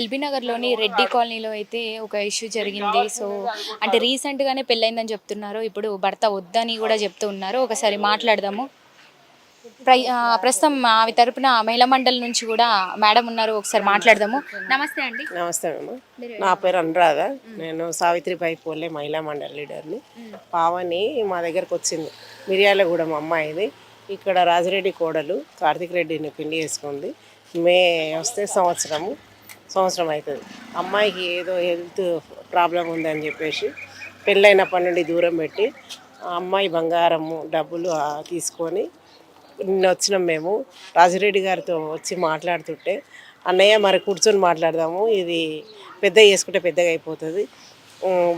LB నగర్లోని రెడ్డి కాలనీలో అయితే ఒక ఇష్యూ జరిగింది. సో అంటే రీసెంట్గానే పెళ్ళైందని చెప్తున్నారు. ఇప్పుడు భర్త వద్దని కూడా చెప్తూ ఉన్నారు. ఒకసారి మాట్లాడదాము. ప్రస్తుతం ఆమె తరపున మహిళా మండలి నుంచి కూడా మేడం ఉన్నారు. ఒకసారి మాట్లాడదాము. నమస్తే అండి. నమస్తే అమ్మ నా పేరు అనురాధ. నేను సావిత్రిబాయి పోలే మహిళా మండలి లీడర్ని. పావని మా దగ్గరకు వచ్చింది. మిర్యాలగూడెం అమ్మాయిది. ఇక్కడ రాజిరెడ్డి కోడలు కార్తిక్ రెడ్డిని పిండి వేసుకుంది మే వస్తే సంవత్సరము. సంవత్సరం అవుతుంది. అమ్మాయికి ఏదో హెల్త్ ప్రాబ్లం ఉందని చెప్పేసి పెళ్ళైనప్పటి నుండి దూరం పెట్టి అమ్మాయి బంగారము డబ్బులు తీసుకొని నిన్న వచ్చినాం మేము. రాజిరెడ్డి గారితో వచ్చి మాట్లాడుతుంటే అన్నయ్య మరి కూర్చొని మాట్లాడదాము. ఇది పెద్ద చేసుకుంటే పెద్దగా అయిపోతుంది.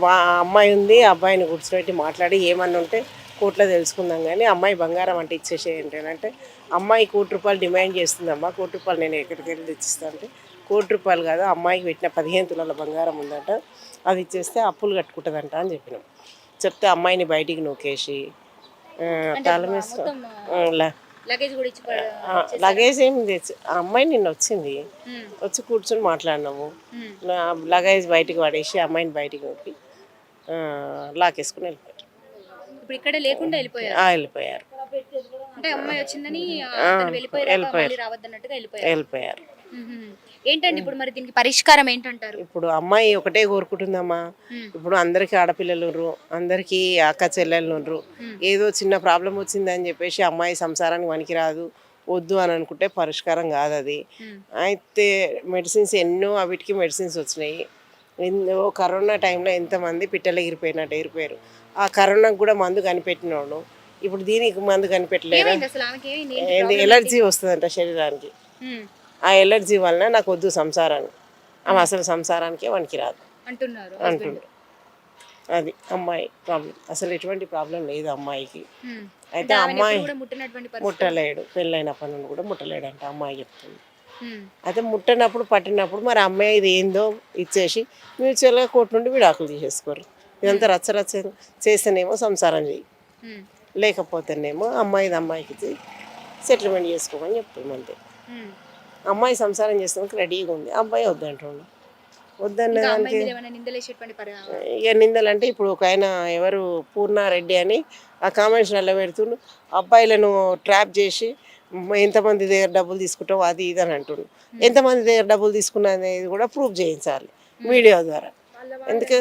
వా అమ్మాయి ఉంది అబ్బాయిని కూర్చోబెట్టి మాట్లాడి ఏమన్నా ఉంటే కోట్లో తెలుసుకుందాం కానీ అమ్మాయి బంగారం అంటే ఇచ్చేసేయండి అంటే అమ్మాయి కోటి రూపాయలు డిమాండ్ చేస్తుందమ్మా కోటి రూపాయలు నేను ఎక్కడికి వెళ్ళి తెచ్చిస్తాను అంటే కోటి రూపాయలు కాదు అమ్మాయికి పెట్టిన పదిహేను తులాల బంగారం ఉందట. అది ఇచ్చేస్తే అప్పులు కట్టుకుంటుందంట అని చెప్పినాం. చెప్తే అమ్మాయిని బయటికి నూకేసి తాళం లగేజ్ కూడా ఇచ్చి ఆ, లగేజ్ ఏం తెచ్చి ఆ అమ్మాయి నిన్న వచ్చింది. వచ్చి కూర్చొని మాట్లాడినాము. లగేజ్ బయటికి పడేసి అమ్మాయిని బయటికి నొప్పి లాకేసుకుని వెళ్ళిపోయారు. ఇప్పుడు ఇక్కడ లేకుండా వెళ్ళిపోయారు. అంటే అమ్మాయి వచ్చిందని వెళ్ళిపోయారు. వెళ్ళిపోయారు. ఏంటండి ఇప్పుడు మరి దీనికి పరిష్కారం ఏంటంటారు? ఇప్పుడు అమ్మాయి ఒకటే కోరుకుంటుందమ్మా. ఇప్పుడు అందరికీ ఆడపిల్లలు అందరికీ అక్క చెల్లెళ్ళు ఉన్నారు ఏదో చిన్న ప్రాబ్లం వచ్చిందని చెప్పేసి అమ్మాయి సంసారానికి పనికిరాదు వద్దు అని అనుకుంటే పరిష్కారం కాదు అది. అయితే మెడిసిన్స్ ఎన్నో అవిటికి మెడిసిన్స్ వచ్చినాయి. ఎన్నో కరోనా టైంలో ఎంతమంది పిట్టలు ఎగిరిపోయినట్టు ఎగిరిపోయారు. ఆ కరోనాకు కూడా మందు కనిపెట్టినోడు ఇప్పుడు దీనికి మందు కనిపెట్టలేదా? ఎలర్జీ వస్తుందంట శరీరానికి. ఆ ఎలర్జీ వలన నాకు వద్దు సంసారాన్ని. ఆమె అసలు సంసారానికే వానికి రాదు అంటున్నారు అది అమ్మాయి ప్రాబ్లం అసలు ఎటువంటి ప్రాబ్లం లేదు అమ్మాయికి. మ్మ్. అయితే అమ్మాయి ముట్టలేడు. పెళ్ళైనప్పటి నుండి కూడా ముట్టలేడు అంట అమ్మాయి చెప్తుంది. అయితే ముట్టనప్పుడు పట్టినప్పుడు మరి అమ్మాయి ఇది ఏందో ఇచ్చేసి మ్యూచువల్గా కోర్టు నుండి విడాకులు తీసేసుకోరు. ఇదంతా రచ్చ రచ్చ చేస్తేనేమో సంసారం మ్మ్. లేకపోతేనేమో అమ్మాయిది అమ్మాయికి సెటిల్మెంట్ చేసుకోమని చెప్తుంది అంతే. అమ్మాయి సంసారం చేసేందుకు రెడీగా ఉంది. అబ్బాయి వద్దంటుండు వద్దన్న ఇంకా దానికి ఇక నిందలంటే ఇప్పుడు ఒక ఆయన ఎవరు? పూర్ణారెడ్డి అని ఆ కామెంట్స్లలో పెడుతుండు. అబ్బాయిలను ట్రాప్ చేసి ఎంతమంది దగ్గర డబ్బులు తీసుకుంటావు? అది ఇది అని అంటుండు. ఎంతమంది దగ్గర డబ్బులు తీసుకున్నా అనేది కూడా ప్రూవ్ చేయించాలి మీడియా ద్వారా. ఎందుకు?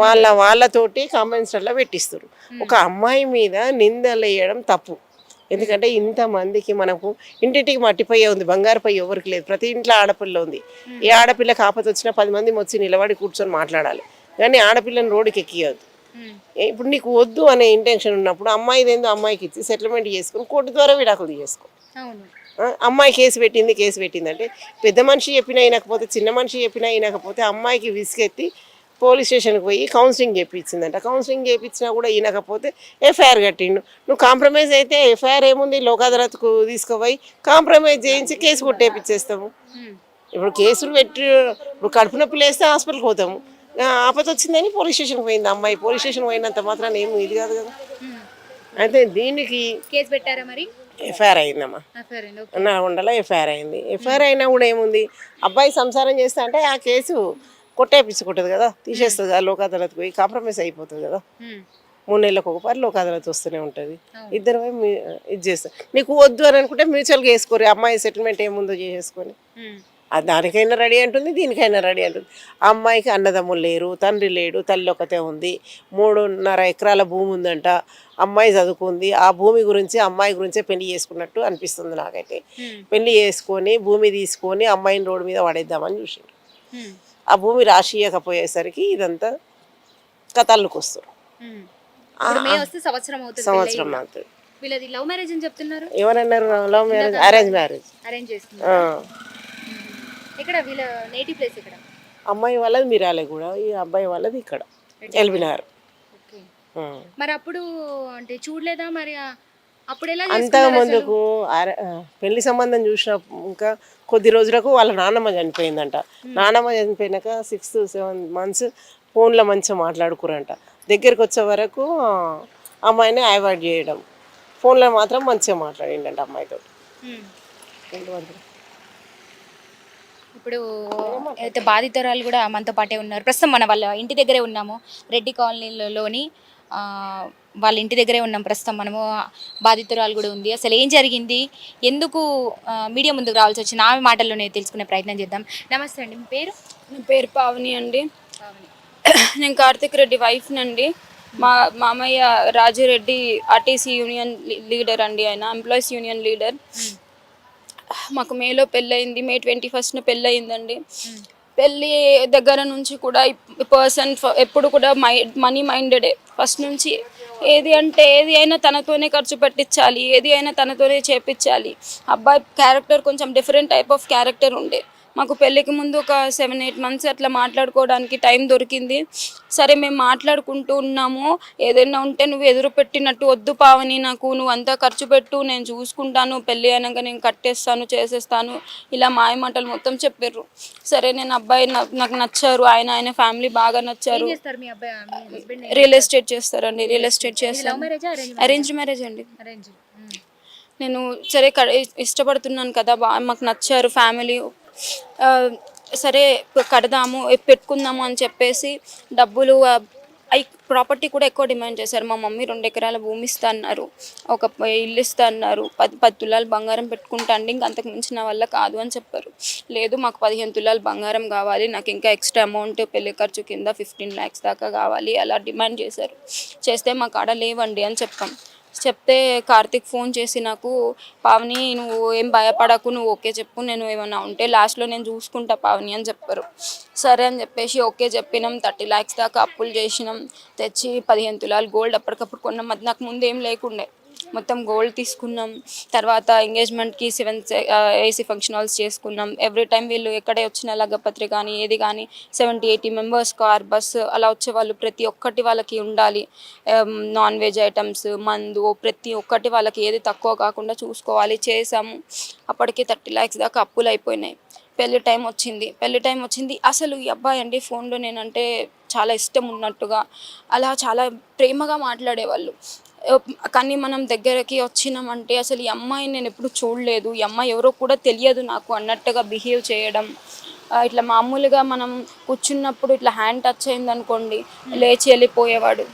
వాళ్ళ వాళ్ళతోటి కామెంట్స్లలో పెట్టిస్తారు ఒక అమ్మాయి మీద నిందలు వేయడం తప్పు. ఎందుకంటే ఇంతమందికి మనకు ఇంటింటికి మట్టిపోయే ఉంది బంగారు ఎవరికి లేదు. ప్రతి ఇంట్లో ఆడపిల్ల ఉంది. ఏ ఆడపిల్ల కాకపోతే వచ్చినా పది మంది వచ్చి నిలబడి కూర్చొని మాట్లాడాలి. కానీ ఆడపిల్లని రోడ్డుకి ఎక్కియద్దు. ఇప్పుడు నీకు వద్దు అనే ఇంటెన్షన్ ఉన్నప్పుడు అమ్మాయిది ఏందో అమ్మాయికి ఇచ్చి సెటిల్మెంట్ చేసుకుని కోర్టు ద్వారా విడాకులు చేసుకో అమ్మాయి కేసు పెట్టింది కేసు పెట్టింది. అంటే పెద్ద మనిషి చెప్పినా వినకపోతే చిన్న మనిషి చెప్పినా వినకపోతే అమ్మాయికి విసిగెత్తి పోలీస్ స్టేషన్కి పోయి కౌన్సిలింగ్ చేయించిందంట కౌన్సిలింగ్ చేయించినా కూడా వినకపోతే ఎఫ్ఐఆర్ కట్టిండు. నువ్వు కాంప్రమైజ్ అయితే ఎఫ్ఐఆర్ ఏముంది? లోక్ అదాలత్కు తీసుకుపోయి కాంప్రమైజ్ చేయించి కేసు కొట్టేపిచ్చేస్తాము. మ్మ్. ఇప్పుడు కేసులు పెట్టి ఇప్పుడు కడుపు నొప్పి లేస్తే హాస్పిటల్కి పోతాము. ఆపద వచ్చిందని పోలీస్ స్టేషన్కి పోయింది అమ్మాయి. పోలీస్ స్టేషన్ పోయినంత మాత్రాన ఏమి ఇది కాదు కదా. అయితే దీనికి కేసు పెట్టారా మరి? ఎఫ్ఐఆర్ అయిందమ్మా. నా ఉండల ఎఫ్ఐఆర్ అయింది. ఎఫ్ఐఆర్ అయినా కూడా ఏముంది? అబ్బాయి సంసారం చేస్తా అంటే ఆ కేసు కొట్టేపించుకుంటుంది కదా. తీసేస్తుంది కదా లోక్ అదాలత్ పోయి కాంప్రమైజ్ అయిపోతుంది కదా. మూడు నెలలకు ఒకసారి లోక్ అదాలత్ వస్తూనే ఉంటుంది. ఇద్దరు ఇది చేస్తారు నీకు వద్దు అని అనుకుంటే మ్యూచువల్గా వేసుకోరు అమ్మాయి సెటిల్మెంట్ ఏముందో చేసేసుకొని. దానికైనా రెడీ అంటుంది దీనికైనా రెడీ అంటుంది. ఆ అమ్మాయికి అన్నదమ్ములు లేరు తండ్రి లేడు తల్లి ఒకతే ఉంది. మూడున్నర ఎకరాల భూమి ఉందంట. అమ్మాయి చదువుకుంది. ఆ భూమి గురించి అమ్మాయి గురించే పెళ్ళి చేసుకున్నట్టు అనిపిస్తుంది నాకైతే. పెళ్ళి చేసుకొని భూమి తీసుకొని అమ్మాయిని రోడ్డు మీద పడేద్దామని చూసిండు. ఆ భూమి రాసియకపోయేసరికి ఇదంతా కథల్లోకి వస్తారు సంవత్సరం అవుతుంది వీళ్ళది లవ్ మ్యారేజ్ అని చెప్తున్నారు? ఎవరన్నారు love marriage? Arrange marriage. Arrange ఇక్కడ వీళ్ళ నేటివ్ ప్లేస్ ఇక్కడ అమ్మాయి వాళ్ళది మిరాలే కూడా ఈ అబ్బాయి వాళ్ళది ఇక్కడ ఎల్బినార్ మరి అప్పుడు అంటే చూడలేదా మరి ఆ- అప్పుడు ఎలా అంత చేసుకున్నారు అసలు? ముందుకు పెళ్ళి సంబంధం చూసిన ఇంకా కొద్ది రోజులకు వాళ్ళ నాన్నమ్మ చనిపోయిందంట. నాన్నమ్మ చనిపోయినాక సిక్స్త్ సెవెన్ మంత్స్ ఫోన్లో మంచిగా మాట్లాడుకురంట దగ్గరికి వచ్చే వరకు అమ్మాయిని అవాయిడ్ చేయడం. ఫోన్లో మాత్రం మంచిగా మాట్లాడిండంట అమ్మాయితో? ఇప్పుడు అయితే బాధితురాలు కూడా మనతో పాటే ఉన్నారు. ప్రస్తుతం మన వాళ్ళ ఇంటి దగ్గరే ఉన్నాము. రెడ్డి కాలనీలోని వాళ్ళ ఇంటి దగ్గరే ఉన్నాం ప్రస్తుతం. మనము బాధితురాలు కూడా ఉంది. అసలు ఏం జరిగింది? ఎందుకు మీడియా ముందుకు రావాల్సి వచ్చింది? ఆమె మాటల్లోనే తెలుసుకునే ప్రయత్నం చేద్దాం. నమస్తే అండి. మీ పేరు? నా పేరు పావని అండి. నేను కార్తిక్ రెడ్డి వైఫ్ నండి. మా మామయ్య రాజురెడ్డి ఆర్టీసీ యూనియన్ లీడర్ అండి ఆయన. Employees union leader. మాకు మేలో పెళ్ళయింది. మే ట్వంటీ ఫస్ట్న పెళ్ళయిందండి. పెళ్ళి దగ్గర నుంచి కూడా పర్సన్ ఎప్పుడు కూడా మై మనీ మైండెడే. ఫస్ట్ నుంచి ఏది అంటే ఏది అయినా తనతోనే ఖర్చు పెట్టించాలి ఏది అయినా తనతోనే చేపించాలి. అబ్బాయి క్యారెక్టర్ కొంచెం డిఫరెంట్ టైప్ ఆఫ్ క్యారెక్టర్ ఉండే. మాకు పెళ్ళికి ముందు ఒక సెవెన్ ఎయిట్ మంత్స్ అట్లా మాట్లాడుకోవడానికి టైం దొరికింది. సరే మేము మాట్లాడుకుంటూ ఉన్నాము. ఏదైనా ఉంటే నువ్వు ఎదురు పెట్టినట్టు వద్దు పావని నాకు నువ్వు అంతా ఖర్చు పెట్టు నేను చూసుకుంటాను పెళ్ళి అయినాక నేను కట్టేస్తాను చేసేస్తాను. ఇలా మాయ మాటలు మొత్తం చెప్పారు సరే నేను అబ్బాయి నాకు నచ్చారు. ఆయన ఆయన ఫ్యామిలీ బాగా నచ్చారు. చేస్తారు రియల్ ఎస్టేట్ చేస్తారండి. Real estate marriage arrange marriage అండి. నేను సరే ఇష్టపడుతున్నాను కదా బా మాకు నచ్చారు ఫ్యామిలీ సరే కడదాము పెట్టుకుందాము అని చెప్పేసి డబ్బులు ఆ, అయి ప్రాపర్టీ కూడా ఎక్కువ డిమాండ్ చేశారు. మా మమ్మీ రెండు ఎకరాల భూమి ఇస్తా అన్నారు ఒక ఇల్లు ఇస్తా అన్నారు పది పది తులాలు బంగారం పెట్టుకుంటా అండి ఇంక అంతకు మించిన వల్ల కాదు అని చెప్పారు. లేదు మాకు పదిహేను తులాలు బంగారం కావాలి. నాకు ఇంకా ఎక్స్ట్రా అమౌంట్ పెళ్ళి ఖర్చు కింద ఫిఫ్టీన్ ల్యాక్స్ దాకా కావాలి. అలా డిమాండ్ చేశారు. చేస్తే మా కాడ లేవండి అని చెప్పాం. చెప్తే కార్తిక్ ఫోన్ చేసి నాకు పావని నువ్వు ఏం భయపడకు నువ్వు ఓకే చెప్పు నేను ఏమైనా ఉంటే లాస్ట్లో నేను చూసుకుంటా పావని అని చెప్పారు. సరే అని చెప్పేసి ఓకే చెప్పినాం. థర్టీ ల్యాక్స్ దాకా అప్పులు చేసినాం. తెచ్చి పదిహేను తులాలు గోల్డ్ అప్పటికప్పుడు కొన్నాం. అది నాకు ముందు ఏం లేకుండే. మొత్తం గోల్డ్ తీసుకున్నాం. తర్వాత ఎంగేజ్మెంట్కి సెవెన్ ఏసీ ఫంక్షన్ హాల్స్ చేసుకున్నాం. ఎవ్రీ టైం వీళ్ళు ఎక్కడే వచ్చిన లగ్గపత్రి కానీ ఏది కానీ seventy eighty members car bus అలా వచ్చే వాళ్ళు ప్రతి ఒక్కటి వాళ్ళకి ఉండాలి. నాన్ వెజ్ ఐటమ్స్ మందు ప్రతి ఒక్కటి వాళ్ళకి ఏది తక్కువ కాకుండా చూసుకోవాలి. చేసాము అప్పటికి థర్టీ ల్యాక్స్ దాకా అప్పులు అయిపోయినాయి. పెళ్ళి టైం వచ్చింది. పెళ్ళి టైం వచ్చింది. అసలు ఈ అబ్బాయి అండి ఫోన్లో నేనంటే చాలా ఇష్టం ఉన్నట్టుగా అలా చాలా ప్రేమగా మాట్లాడేవాళ్ళు. కానీ మనం దగ్గరకి వచ్చినామంటే అసలు ఈ అమ్మాయిని నేను ఎప్పుడు చూడలేదు. ఈ అమ్మాయి ఎవరో కూడా తెలియదు నాకు అన్నట్టుగా బిహేవ్ చేయడం. ఇట్లా మామూలుగా మనం కూర్చున్నప్పుడు ఇట్లా హ్యాండ్ టచ్ అయింది అనుకోండి లేచి వెళ్ళిపోయేవాడు.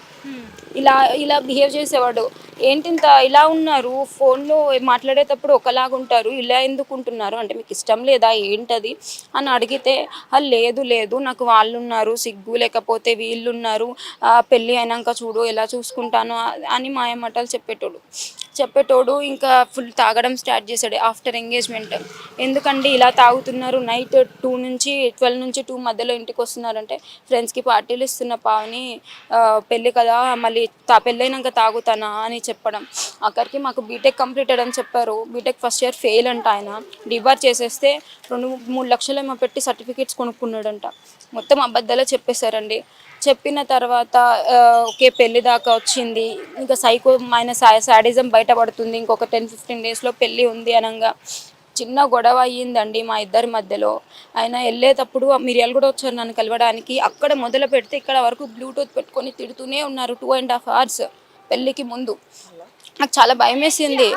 ఇలా ఇలా బిహేవ్ చేసేవాడు. ఏంటి ఇంత ఇలా ఉన్నారు? ఫోన్లో మాట్లాడేటప్పుడు ఒకలాగా ఉంటారు ఇలా ఎందుకు ఉంటున్నారు అంటే మీకు ఇష్టం లేదా? ఏంటది? అని అడిగితే లేదు లేదు. నాకు వాళ్ళు ఉన్నారు సిగ్గు లేకపోతే వీళ్ళు ఉన్నారు పెళ్ళి అయినాక చూడు ఎలా చూసుకుంటాను అని మాయమాటలు చెప్పేటోడు. చెప్పేటోడు ఇంకా ఫుల్ తాగడం స్టార్ట్ చేశాడు ఆఫ్టర్ ఎంగేజ్మెంట్ ఎందుకండి ఇలా తాగుతున్నారు? నైట్ టూ నుంచి ట్వెల్వ్ నుంచి టూ మధ్యలో ఇంటికి వస్తున్నారంటే ఫ్రెండ్స్కి పార్టీలు ఇస్తున్న పావని పెళ్ళి కదా మళ్ళీ తా పెళ్ళైనాక తాగుతానా అని చెప్పడం. అక్కడికి మాకు బీటెక్ కంప్లీటెడ్ అని చెప్పారు. బీటెక్ ఫస్ట్ ఇయర్ ఫెయిల్ అంట ఆయన. డిబార్ చేసేస్తే రెండు మూడు లక్షలు ఏమో పెట్టి సర్టిఫికేట్స్ కొనుక్కున్నాడంట. మొత్తం అబద్ధాలే చెప్పేశారండి. చెప్పిన తర్వాత ఓకే పెళ్ళి దాకా వచ్చింది. ఇంకా సైకో ఆయన సాడిజం బయటపడుతుంది. ఇంకొక టెన్ ఫిఫ్టీన్ డేస్లో పెళ్ళి ఉంది అనగా చిన్న గొడవ అయ్యిందండి మా ఇద్దరి మధ్యలో. ఆయన వెళ్ళేటప్పుడు మిరియాలు కూడా వచ్చారు నన్ను కలవడానికి. అక్కడ మొదలు పెడితే ఇక్కడ వరకు బ్లూటూత్ పెట్టుకొని తిడుతూనే ఉన్నారు టూ అండ్ హాఫ్ అవర్స్ పెళ్ళికి ముందు. నాకు చాలా భయం వేసింది.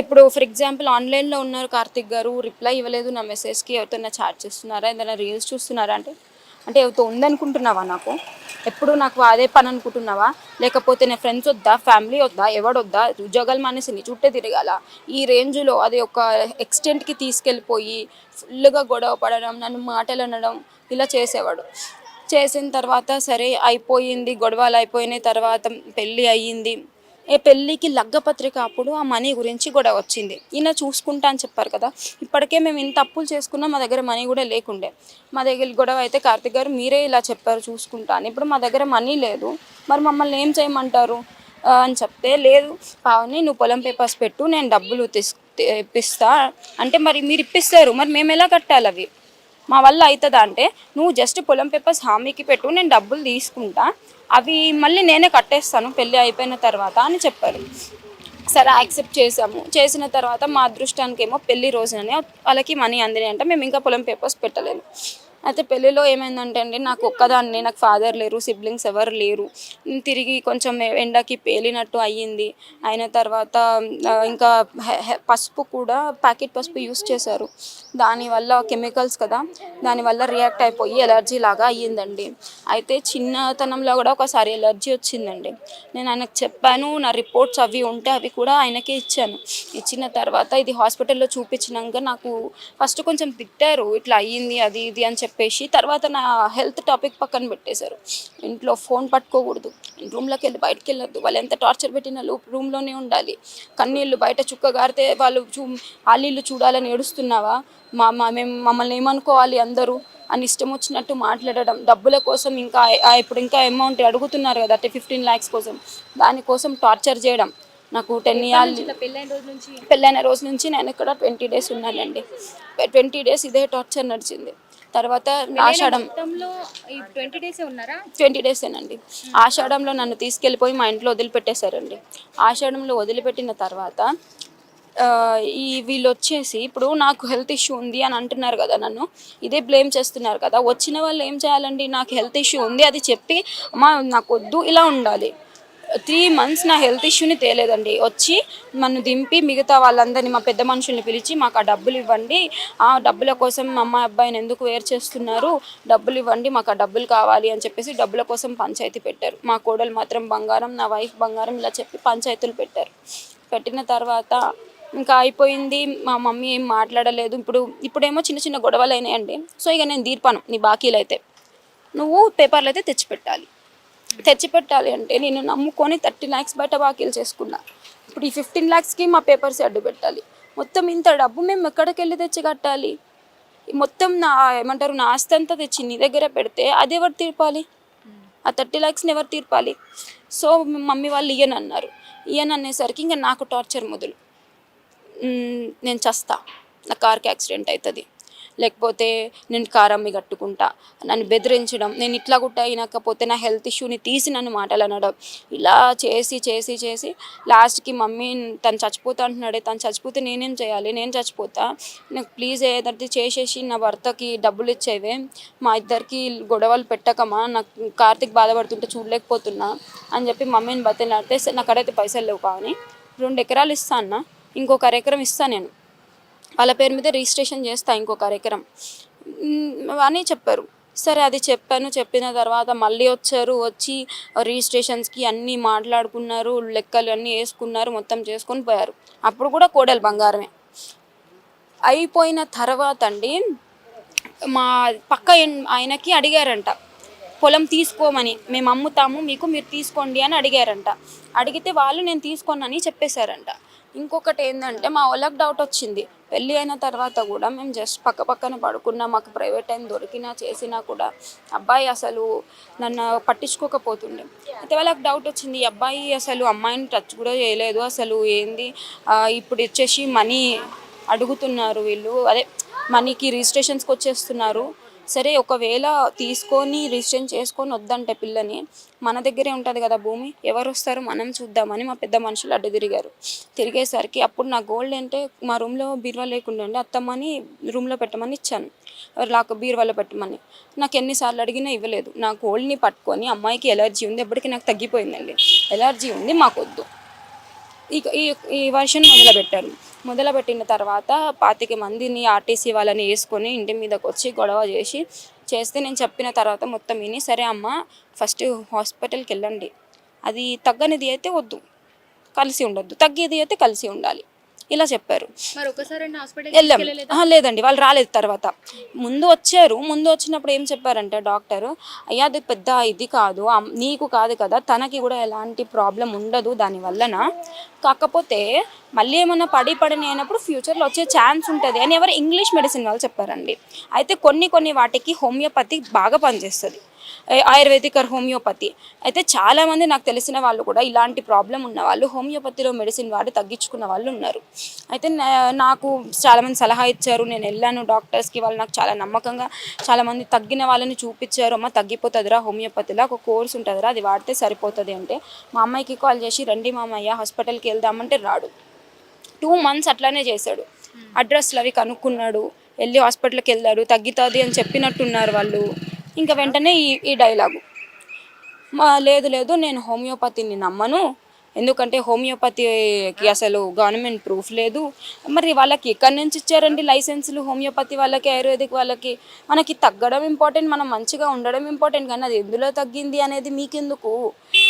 ఇప్పుడు ఫర్ ఎగ్జాంపుల్ ఆన్లైన్లో ఉన్నారు కార్తిక్ గారు. రిప్లై ఇవ్వలేదు నా మెసేజ్కి ఎవరితో చాట్ చేస్తున్నారా? ఏదైనా రీల్స్ చూస్తున్నారా అంటే అంటే ఏదో ఉందనుకుంటున్నావా నాకు? ఎప్పుడు నాకు అదే పని అనుకుంటున్నావా? లేకపోతే నా ఫ్రెండ్స్ వద్దా? ఫ్యామిలీ వద్దా? ఎవడొద్దా ఉద్యోగాలు మానేసి నీ చుట్టే తిరగాల. ఈ రేంజ్లో అది ఒక ఎక్స్టెంట్కి తీసుకెళ్ళిపోయి ఫుల్గా గొడవ పడడం నన్ను మాటలు అనడం ఇలా చేసేవాడు. చేసిన తర్వాత సరే అయిపోయింది గొడవలు అయిపోయిన తర్వాత పెళ్ళి అయ్యింది. ఏ పెళ్ళికి లగ్గపత్రిక అప్పుడు ఆ మనీ గురించి గొడవ వచ్చింది. ఈయన చూసుకుంటా అని చెప్పారు కదా ఇప్పటికే మేము ఇంత అప్పులు చేసుకున్నా మా దగ్గర మనీ కూడా లేకుండే. మా దగ్గర గొడవ అయితే కార్తిక్ గారు మీరే ఇలా చెప్పారు చూసుకుంటా అని. ఇప్పుడు మా దగ్గర మనీ లేదు మరి మమ్మల్ని ఏం చేయమంటారు? అని చెప్తే లేదు పావని నువ్వు పొలం పేపర్స్ పెట్టు నేను డబ్బులు తీసు ఇప్పిస్తా. అంటే మరి మీరు ఇప్పిస్తారు మరి మేము ఎలా కట్టాలి అవి? మా వల్ల అవుతుందా అంటే నువ్వు జస్ట్ పొలం పేపర్స్ హామీకి పెట్టు నేను డబ్బులు తీసుకుంటా. అవి మళ్ళీ నేనే కట్టేస్తాను పెళ్ళి అయిపోయిన తర్వాత అని చెప్పారు. సరే యాక్సెప్ట్ చేసాము చేసిన తర్వాత మా అదృష్టానికి ఏమో పెళ్ళి రోజుననే వాళ్ళకి మనీ అందినాయి అంటే మేము ఇంకా పొలం పేపర్స్ పెట్టలేదు. అయితే పెళ్ళిలో ఏమైందంటే అండి నాకు ఒక్కదాన్ని నాకు ఫాదర్ లేరు సిబ్లింగ్స్ ఎవరు లేరు. తిరిగి కొంచెం ఎండకి పేలినట్టు అయ్యింది. అయిన తర్వాత ఇంకా హె- పసుపు కూడా ప్యాకెట్ పసుపు యూస్ చేశారు. దానివల్ల కెమికల్స్ కదా దానివల్ల రియాక్ట్ అయిపోయి ఎలర్జీ లాగా అయ్యిందండి. అయితే చిన్నతనంలో కూడా ఒకసారి ఎలర్జీ వచ్చిందండి. నేను ఆయనకు చెప్పాను నా రిపోర్ట్స్ అవి ఉంటే అవి కూడా ఆయనకే ఇచ్చాను. ఇచ్చిన తర్వాత ఇది హాస్పిటల్లో చూపించినాక నాకు ఫస్ట్ కొంచెం తిట్టారు ఇట్లా అయ్యింది అది ఇది అని చెప్పి చెప్పేసి తర్వాత నా హెల్త్ టాపిక్ పక్కన పెట్టేశారు. ఇంట్లో ఫోన్ పట్టుకోకూడదు. రూమ్లోకి వెళ్ళి బయటకు వెళ్ళొద్దు. వాళ్ళు ఎంత టార్చర్ పెట్టినా రూమ్లోనే ఉండాలి. కన్నీళ్ళు బయట చుక్క గారితే వాళ్ళు చూ ఆలీళ్ళు చూడాలని ఏడుస్తున్నావా? మా మా మేము మమ్మల్ని ఏమనుకోవాలి అందరూ? అని ఇష్టం వచ్చినట్టు మాట్లాడడం. డబ్బుల కోసం ఇంకా ఇప్పుడు ఇంకా అమౌంట్ అడుగుతున్నారు కదా అంటే ఫిఫ్టీన్ ల్యాక్స్ కోసం. దానికోసం టార్చర్ చేయడం. నాకు టెన్ ఇయర్స్ నుంచి? పెళ్ళైన రోజు నుంచి నేను ఇక్కడ ట్వంటీ డేస్ ఉన్నానండి. ట్వంటీ డేస్ ఇదే టార్చర్ నడిచింది. తర్వాత ఆషాఢం ట్వంటీ డేసే డేసేనండి. ఆషాఢంలో నన్ను తీసుకెళ్ళిపోయి మా ఇంట్లో వదిలిపెట్టేశారండి. ఆషాఢంలో వదిలిపెట్టిన తర్వాత ఈ వీళ్ళు వచ్చేసి ఇప్పుడు నాకు హెల్త్ ఇష్యూ ఉంది అని అంటున్నారు కదా నన్ను. ఇదే బ్లేమ్ చేస్తున్నారు కదా. వచ్చిన వాళ్ళు ఏం చేయాలండి? నాకు హెల్త్ ఇష్యూ ఉంది అది చెప్పి అమ్మా నాకు వద్దు ఇలా ఉండాలి. త్రీ మంత్స్ నా హెల్త్ ఇష్యూని తేలేదండి. వచ్చి నన్ను దింపి మిగతా వాళ్ళందరినీ మా పెద్ద మనుషుల్ని పిలిచి మాకు ఆ డబ్బులు ఇవ్వండి. ఆ డబ్బుల కోసం మా అమ్మాయి అబ్బాయిని ఎందుకు వేరు చేస్తున్నారు? డబ్బులు ఇవ్వండి మాకు ఆ డబ్బులు కావాలి అని చెప్పేసి డబ్బుల కోసం పంచాయతీ పెట్టారు. మా కోడలు మాత్రం బంగారం నా వైఫ్ బంగారం ఇలా చెప్పి పంచాయతీలు పెట్టారు. పెట్టిన తర్వాత ఇంకా అయిపోయింది. మా మమ్మీ ఏం మాట్లాడలేదు. ఇప్పుడు ఇప్పుడేమో చిన్న చిన్న గొడవలు అయినాయండి. సో ఇక నేను తీర్పాను. నీ బాకీలు అయితే నువ్వు పేపర్లు అయితే తెచ్చిపెట్టాలి. తెచ్చిపెట్టాలి అంటే నేను నమ్ముకొని థర్టీ ల్యాక్స్ బయట వాకిలు చేసుకున్నా. ఇప్పుడు ఈ ఫిఫ్టీన్ ల్యాక్స్కి మా పేపర్స్ అడ్డు పెట్టాలి. మొత్తం ఇంత డబ్బు మేము ఎక్కడికి వెళ్ళి తెచ్చి కట్టాలి? మొత్తం నా ఏమంటారు నా ఆస్తి అంతా తెచ్చి నీ దగ్గర పెడితే అది ఎవరు తీర్పాలి? ఆ థర్టీ ల్యాక్స్ని ఎవరు తీర్పాలి? సో మమ్మీ వాళ్ళు ఇయన్ అన్నారు. ఇయన్ అనేసరికి ఇంకా నాకు టార్చర్ మొదలు. నేను చస్తా. నా కార్కి యాక్సిడెంట్ అవుతుంది. లేకపోతే నేను కారమ్మి కట్టుకుంటా నన్ను బెదిరించడం నేను ఇట్లా గుట్ట అయినకపోతే నా హెల్త్ ఇష్యూని తీసి నన్ను మాటలు అనడం. ఇలా చేసి చేసి చేసి లాస్ట్కి మమ్మీ తను చచ్చిపోతా అంటున్నాడే తను చచ్చిపోతే నేనేం చేయాలి? నేను చచ్చిపోతా? నాకు ప్లీజ్ ఏదైతే చేసేసి నా భర్తకి డబ్బులు ఇచ్చేవే మా ఇద్దరికి గొడవలు పెట్టకమా? నాకు కార్తీక్ బాధపడుతుంటే చూడలేకపోతున్నా అని చెప్పి మమ్మీని బతిలాడితే "సరే, నాకడైతే పైసలు లేవు కానీ రెండు ఎకరాలు ఇస్తా అన్న ఇంకొక ఎకరం ఇస్తా నేను. వాళ్ళ పేరు మీద రిజిస్ట్రేషన్ చేస్తా ఇంకొక అర ఎకరం అని చెప్పారు. సరే అది చెప్పాను. చెప్పిన తర్వాత మళ్ళీ వచ్చారు. వచ్చి రిజిస్ట్రేషన్స్కి అన్నీ మాట్లాడుకున్నారు. లెక్కలు అన్నీ వేసుకున్నారు. మొత్తం చేసుకొని పోయారు. అప్పుడు కూడా కోడలు బంగారమే. అయిపోయిన తర్వాత అండి మా పక్క ఆయనకి అడిగారంట. పొలం తీసుకోమని మేము అమ్ముతాము మీకు మీరు తీసుకోండి అని అడిగారంట. అడిగితే వాళ్ళు నేను తీసుకోనని చెప్పేశారంట. ఇంకొకటి ఏంటంటే మా వాళ్ళకి డౌట్ వచ్చింది. పెళ్ళి అయిన తర్వాత కూడా మేము జస్ట్ పక్క పక్కన పడుకున్నా మాకు ప్రైవేట్ టైం దొరికినా చేసినా కూడా అబ్బాయి అసలు నన్ను పట్టించుకోకపోతుండే. అయితే వాళ్ళకి డౌట్ వచ్చింది అబ్బాయి అసలు అమ్మాయిని టచ్ కూడా చేయలేదు అసలు ఏంది? ఇప్పుడు వచ్చేసి మనీ అడుగుతున్నారు వీళ్ళు. అదే మనీకి రిజిస్ట్రేషన్స్కి వచ్చేస్తున్నారు. సరే ఒకవేళ తీసుకొని రిజిస్ట్రేషన్ చేసుకొని వద్దంటే పిల్లని మన దగ్గరే ఉంటుంది కదా భూమి ఎవరు వస్తారు మనం చూద్దామని మా పెద్ద మనుషులు అడ్డు తిరిగారు. తిరిగేసరికి అప్పుడు నా గోల్డ్ అంటే మా రూమ్లో బీరువా లేకుండా ఉండే అత్తమ్మని రూమ్లో పెట్టమని ఇచ్చాను. నాకు బీరువాలో పెట్టమని. నాకు ఎన్నిసార్లు అడిగినా ఇవ్వలేదు. నా గోల్డ్ని పట్టుకొని అమ్మాయికి ఎలర్జీ ఉంది ఎప్పటికీ నాకు తగ్గిపోయిందండి. ఎలర్జీ ఉంది మాకొద్దు. ఈ ఈ వర్షన్ మొదలుపెట్టారు. మొదలుపెట్టిన తర్వాత పాతిక మందిని ఆర్టీసీ వాళ్ళని వేసుకొని ఇంటి మీదకి వచ్చి గొడవ చేసి చేస్తే నేను చెప్పిన తర్వాత మొత్తం విని సరే అమ్మ ఫస్ట్ హాస్పిటల్కి వెళ్ళండి. అది తగ్గనిది అయితే వద్దు. కలిసి ఉండొద్దు. తగ్గేది అయితే కలిసి ఉండాలి. ఇలా చెప్పారు. వెళ్ళాం. లేదండి వాళ్ళు రాలేదు తర్వాత. ముందు వచ్చారు ముందు వచ్చినప్పుడు ఏం చెప్పారంటే డాక్టర్? అయ్యా అది పెద్ద ఇది కాదు నీకు కాదు కదా తనకి కూడా ఎలాంటి ప్రాబ్లం ఉండదు దాని వలన కాకపోతే మళ్ళీ ఏమన్నా పడి పడని అయినప్పుడు ఫ్యూచర్లో వచ్చే ఛాన్స్ ఉంటుంది అని ఎవరు ఇంగ్లీష్ మెడిసిన్ వాళ్ళు చెప్పారండి. అయితే కొన్ని కొన్ని వాటికి హోమియోపతి బాగా పనిచేస్తుంది. Ayurvedic or homeopathy. అయితే చాలామంది నాకు తెలిసిన వాళ్ళు కూడా ఇలాంటి ప్రాబ్లం ఉన్న వాళ్ళు హోమియోపతిలో మెడిసిన్ వాడి తగ్గించుకున్న వాళ్ళు ఉన్నారు. అయితే నాకు చాలామంది సలహా ఇచ్చారు నేను వెళ్ళాను డాక్టర్స్కి వాళ్ళు నాకు చాలా నమ్మకంగా చాలామంది తగ్గిన వాళ్ళని చూపించారు అమ్మ తగ్గిపోతుందిరా హోమియోపతిలో ఒక కోర్స్ ఉంటుందిరా అది వాడితే సరిపోతుంది అంటే మా అమ్మాయికి కాల్ చేసి రండి మామయ్య హాస్పిటల్కి వెళ్దామంటే రాడు. టూ మంత్స్ అట్లానే చేశాడు. అడ్రస్లు అవి కనుక్కున్నాడు. వెళ్ళి హాస్పిటల్కి వెళ్ళారు తగ్గుతుంది అని చెప్పినట్టున్నారు వాళ్ళు. ఇంకా వెంటనే ఈ ఈ డైలాగు. మా లేదు లేదు నేను హోమియోపతిని నమ్మను. ఎందుకంటే హోమియోపతికి అసలు గవర్నమెంట్ ప్రూఫ్ లేదు. మరి వాళ్ళకి ఎక్కడి నుంచి ఇచ్చారండి లైసెన్సులు? హోమియోపతి వాళ్ళకి ఆయుర్వేదిక్ వాళ్ళకి? మనకి తగ్గడం ఇంపార్టెంట్ మనం మంచిగా ఉండడం ఇంపార్టెంట్ కానీ అది ఎందులో తగ్గింది అనేది మీకెందుకు?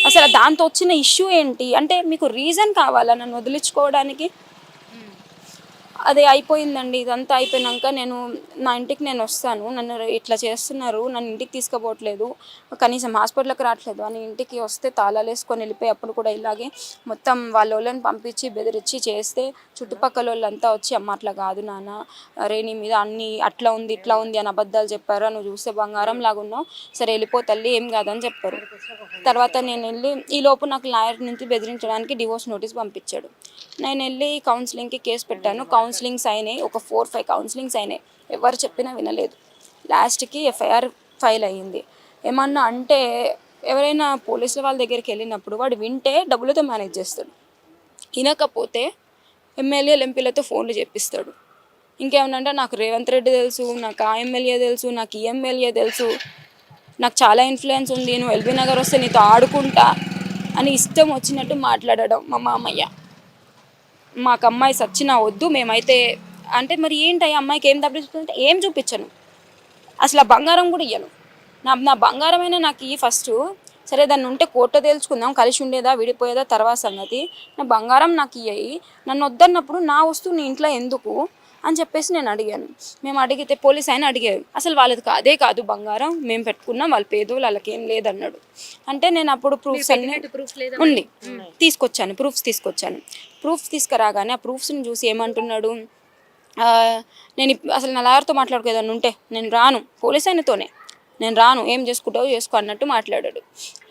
అసలు దాంతో వచ్చిన ఇష్యూ ఏంటి? అంటే మీకు రీజన్ కావాలా నన్ను వదిలించుకోవడానికి? అది అయిపోయిందండి. ఇదంతా అయిపోయినాక నేను నా ఇంటికి నేను వస్తాను. నన్ను ఇట్లా చేస్తున్నారు. నన్ను ఇంటికి తీసుకుపోవట్లేదు. కనీసం హాస్పిటల్కి రావట్లేదు. అని ఇంటికి వస్తే తాళాలు వేసుకొని వెళ్ళిపోయి అప్పుడు కూడా ఇలాగే మొత్తం వాళ్ళ వాళ్ళని పంపించి బెదిరించి చేస్తే చుట్టుపక్కల వాళ్ళంతా వచ్చి అమ్మ అట్లా కాదు నాన్న. అరే నీ మీద అన్ని అట్లా ఉంది ఇట్లా ఉంది అని అబద్ధాలు చెప్పారు. నువ్వు చూస్తే బంగారం లాగా ఉన్నావు. సరే వెళ్ళిపో తల్లి ఏం కాదని చెప్పారు. తర్వాత నేను వెళ్ళి ఈ లోపు నాకు లాయర్ నుంచి బెదిరించడానికి డివోర్స్ నోటీస్ పంపించాడు. నేను వెళ్ళి కౌన్సిలింగ్కి కేసు పెట్టాను. కౌన్సిలింగ్స్ అయినాయి ఒక ఫోర్ ఫైవ్ కౌన్సిలింగ్స్ అయినాయి. ఎవరు చెప్పినా వినలేదు. లాస్ట్కి ఎఫ్ఐఆర్ ఫైల్ అయ్యింది. ఏమన్నా అంటే ఎవరైనా పోలీసుల వాళ్ళ దగ్గరికి వెళ్ళినప్పుడు వాడు వింటే డబ్బులతో మేనేజ్ చేస్తాడు. వినకపోతే ఎమ్మెల్యేలు ఎంపీలతో ఫోన్లు చెప్పిస్తాడు ఇంకేమనంటే నాకు రేవంత్ రెడ్డి తెలుసు నాకు ఆ ఎమ్మెల్యే తెలుసు నాకు ఈ ఎమ్మెల్యే తెలుసు నాకు చాలా ఇన్ఫ్లుయెన్స్ ఉంది నువ్వు ఎల్బీ నగర్ వస్తే నీతో ఆడుకుంటా అని ఇష్టం వచ్చినట్టు మాట్లాడడం మా మామయ్య. మాకు అమ్మాయి సచ్చినా వద్దు మేమైతే అంటే మరి ఏంటి అమ్మాయికి ఏం తప్పించుకుంటే ఏం చూపించను. అసలు ఆ బంగారం కూడా ఇయ్యను. నా నా బంగారమైనా నాకు ఈ ఫస్ట్. సరే దాన్ని ఉంటే కోట తేల్చుకుందాం. కలిసి ఉండేదా విడిపోయేదా తర్వాత సంగతి. నా బంగారం నాకు ఇయ్యి. నన్ను వద్దన్నప్పుడు నా వస్తువు నీ ఇంట్లో ఎందుకు? అని చెప్పేసి నేను అడిగాను. మేము అడిగితే పోలీస్ ఆయన అడిగారు. అసలు వాళ్ళది అదే కాదు బంగారం మేము పెట్టుకున్నాం వాళ్ళ పేదోళ్ళు వాళ్ళకి ఏం లేదన్నాడు. అంటే నేను అప్పుడు ప్రూఫ్స్ అన్ని ప్రూఫ్ లేదా ఉంది. తీసుకొచ్చాను ప్రూఫ్స్ తీసుకొచ్చాను. ప్రూఫ్స్ తీసుకురాగానే ఆ ప్రూఫ్స్ని చూసి ఏమంటున్నాడు? నేను అసలు నా లాయర్తో మాట్లాడుకోదాన్ని ఉంటే నేను రాను పోలీస్ ఆయనతోనే. నేను రాను ఏం చేసుకుంటావు చేసుకో అన్నట్టు మాట్లాడాడు.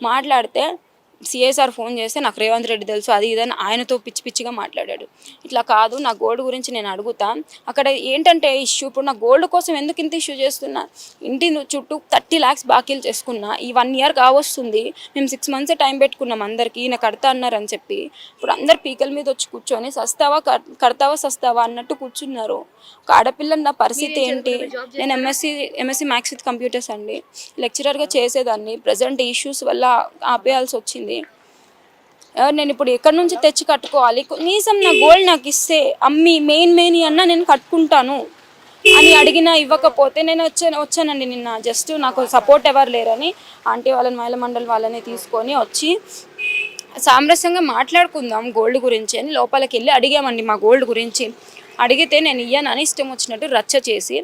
మాట్లాడితే సిఎస్ఆర్ ఫోన్ చేస్తే నాకు రేవంత్ రెడ్డి తెలుసు అది ఇదని ఆయనతో పిచ్చి పిచ్చిగా మాట్లాడాడు. ఇట్లా కాదు నా గోల్డ్ గురించి నేను అడుగుతా. అక్కడ ఏంటంటే ఇష్యూ ఇప్పుడు నా గోల్డ్ కోసం ఎందుకు ఇంత ఇష్యూ చేస్తున్నా? ఇంటి చుట్టూ థర్టీ ల్యాక్స్ బాకీలు చేసుకున్నా ఈ వన్ ఇయర్ కావస్తుంది. మేము సిక్స్ మంత్స్ టైం పెట్టుకున్నాం అందరికీ ఈయన కడతా అన్నారని చెప్పి. ఇప్పుడు అందరు పీకల మీద వచ్చి కూర్చొని సస్తావా కడ్- కడతావా సస్తావా? అన్నట్టు కూర్చున్నారు. ఒక ఆడపిల్ల నా పరిస్థితి ఏంటి? నేను MSc MSc maths with computers అండి. లెక్చరర్గా చేసేదాన్ని. ప్రజెంట్ ఇష్యూస్ వల్ల ఆపేయాల్సి వచ్చింది. నేను ఇప్పుడు ఎక్కడి నుంచి తెచ్చి కట్టుకోవాలి? కనీసం నా గోల్డ్ నాకు ఇస్తే అమ్మి మెయిన్ మెయిన్ అన్న నేను కట్టుకుంటాను అని అడిగినా ఇవ్వకపోతే నేను వచ్చాను వచ్చానండి నిన్న. జస్ట్ నాకు సపోర్ట్ ఎవరు లేరని ఆంటీ వాళ్ళని మహిళా మండలి వాళ్ళని తీసుకొని వచ్చి సామరస్యంగా మాట్లాడుకుందాం గోల్డ్ గురించి అని లోపలికి వెళ్ళి అడిగామండి మా గోల్డ్ గురించి. అడిగితే నేను ఇయ్యనని ఇష్టం వచ్చినట్టు రచ్చ చేసి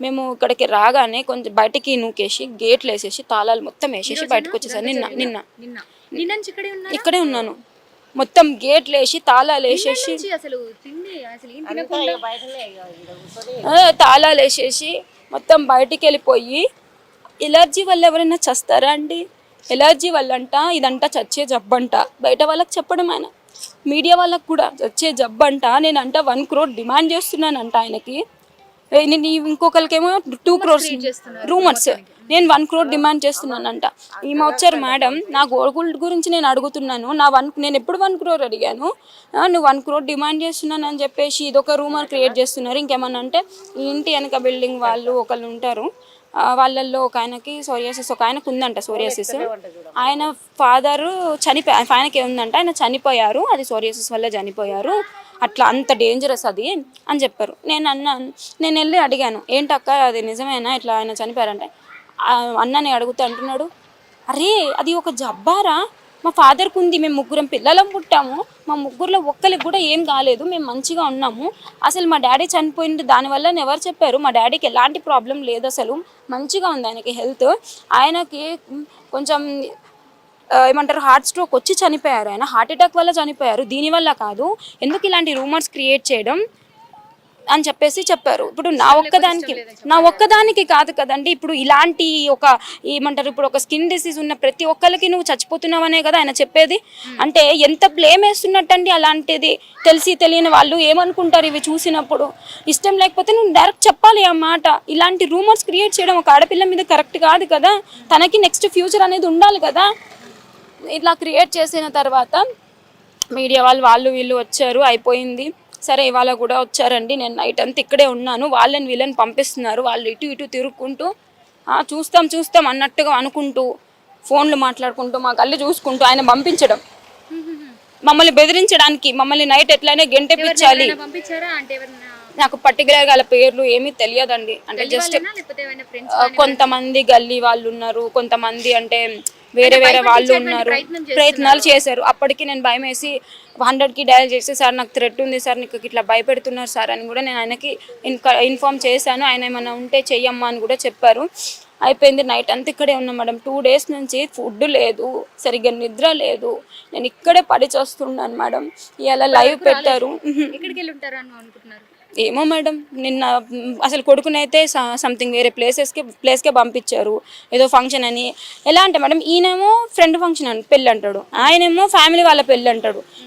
మేము ఇక్కడికి రాగానే కొంచెం బయటికి నూకేసి గేట్లు వేసేసి తాళాలు మొత్తం వేసేసి బయటకు వచ్చేసాను. నిన్న. నిన్న. నిన్న నిన్న నుంచి ఇక్కడే ఉన్నా ఇక్కడే ఉన్నాను. మొత్తం గేట్లు వేసి తాళాలు వేసేసి. అసలు తిండి అసలు ఏం తినకుండా తాళాలు వేసేసి మొత్తం బయటికి వెళ్ళిపోయి ఎలర్జీ వల్ల ఎవరైనా చస్తారా అండి? ఎలర్జీ వల్ల అంట ఇదంట చచ్చే జబ్బంట. బయట వాళ్ళకి చెప్పడం ఆయన. మీడియా వాళ్ళకి కూడా చచ్చే జబ్బంట. నేను అంట వన్ క్రోడ్ డిమాండ్ చేస్తున్నానంట ఆయనకి. నేను ఇంకొకరికేమో టూ క్రోర్స్ రూమర్స్ నేను వన్ క్రోర్ డిమాండ్ చేస్తున్నానంట. ఈమె వచ్చారు మేడం నా గోల్డ్ గురించి నేను అడుగుతున్నాను. నా వన్ నేను ఎప్పుడు వన్ క్రోర్ అడిగాను? నువ్వు వన్ క్రోర్ డిమాండ్ చేస్తున్నాను అని చెప్పేసి ఇదొక రూమర్ క్రియేట్ చేస్తున్నారు. ఇంకేమన్నా అంటే ఇంటి వెనక బిల్డింగ్ వాళ్ళు ఒకళ్ళు ఉంటారు. వాళ్ళల్లో ఒక ఆయనకి సోరియాసిస్ ఒక ఆయనకు ఉందంట సోరియాసిస్ ఆయన ఫాదరు చనిపోయి ఆయనకి ఉందంట ఆయన చనిపోయారు. అది సోరియాసిస్ వల్ల చనిపోయారు. అట్లా అంత డేంజరస్ అది అని చెప్పారు. నేను అన్నాను నేను వెళ్ళి అడిగాను ఏంటక్క అది నిజమేనా? ఇట్లా ఆయన చనిపోయారంటే? అన్నని అడుగుతూ అంటున్నాడు అరే అది ఒక జబ్బారా? మా ఫాదర్కి ఉంది మేము ముగ్గురం పిల్లలం పుట్టాము. మా ముగ్గురులో ఒక్కరికి కూడా ఏం కాలేదు మేము మంచిగా ఉన్నాము. అసలు మా డాడీ చనిపోయింది దానివల్ల ఎవరు చెప్పారు? మా డాడీకి ఎలాంటి ప్రాబ్లం లేదు అసలు. మంచిగా ఉంది ఆయనకి హెల్త్ ఆయనకి కొంచెం ఏమంటారు హార్ట్ స్ట్రోక్ వచ్చి చనిపోయారు ఆయన. హార్ట్ అటాక్ వల్ల చనిపోయారు. దీనివల్ల కాదు. ఎందుకు ఇలాంటి రూమర్స్ క్రియేట్ చేయడం? అని చెప్పేసి చెప్పారు. ఇప్పుడు నా ఒక్కదానికి నా ఒక్కదానికి కాదు కదండి. ఇప్పుడు ఇలాంటి ఒక ఏమంటారు ఇప్పుడు ఒక స్కిన్ డిసీజ్ ఉన్న ప్రతి ఒక్కరికి నువ్వు చచ్చిపోతున్నావనే కదా ఆయన చెప్పేది. అంటే ఎంత బ్లేమ్ వేస్తున్నట్టండి అలాంటిది తెలిసి తెలియని వాళ్ళు ఏమనుకుంటారు ఇవి చూసినప్పుడు? ఇష్టం లేకపోతే నువ్వు డైరెక్ట్ చెప్పాలి ఆ మాట. ఇలాంటి రూమర్స్ క్రియేట్ చేయడం ఒక ఆడపిల్ల మీద కరెక్ట్ కాదు కదా. తనకి నెక్స్ట్ ఫ్యూచర్ అనేది ఉండాలి కదా. ఇట్లా క్రియేట్ చేసిన తర్వాత మీడియా వాళ్ళు వాళ్ళు వీళ్ళు వచ్చారు అయిపోయింది. సరే ఇవాళ కూడా వచ్చారండి నేను నైట్ అంతా ఇక్కడే ఉన్నాను. వాళ్ళని వీళ్ళని పంపిస్తున్నారు. వాళ్ళు ఇటు ఇటు తిరుక్కుంటూ "ఆ, చూస్తాం చూస్తాం అన్నట్టుగా అనుకుంటూ ఫోన్లు మాట్లాడుకుంటూ మా కళ్ళు చూసుకుంటూ ఆయన పంపించడం. మమ్మల్ని బెదిరించడానికి మమ్మల్ని నైట్ ఎట్లయినా అంటే ఎవరైనా నాకు పర్టికులర్ వాళ్ళ పేర్లు ఏమీ తెలియదండి. అంటే జస్ట్ కొంతమంది గల్లీ వాళ్ళు ఉన్నారు. కొంతమంది అంటే వేరే వేరే వాళ్ళు ఉన్నారు. ప్రయత్నాలు చేశారు. అప్పటికి నేను భయం వేసి హండ్రెడ్కి డయల్ చేసి సార్ నాకు థ్రెట్ ఉంది సార్ నీకు ఇట్లా భయపెడుతున్నారు సార్ అని కూడా నేను ఆయనకి ఇన్ఫామ్ చేశాను. ఆయన ఏమైనా ఉంటే చెయ్యమ్మా అని కూడా చెప్పారు. అయిపోయింది నైట్ అంతా ఇక్కడే ఉన్నాం మేడం. టూ డేస్ నుంచి ఫుడ్ లేదు సరిగ్గా నిద్ర లేదు. నేను ఇక్కడే పడి చేస్తున్నాను మేడం. ఇలా లైవ్ పెట్టారు. ఏమో మేడం నిన్న అసలు కొడుకునైతే సంథింగ్ వేరే ప్లేసెస్కి ప్లేస్కే పంపించారు ఏదో ఫంక్షన్ అని. ఎలా అంటే మేడం ఈయనేమో ఫ్రెండ్ ఫంక్షన్ అని పెళ్ళి అంటాడు ఆయనేమో ఫ్యామిలీ వాళ్ళ పెళ్ళి అంటాడు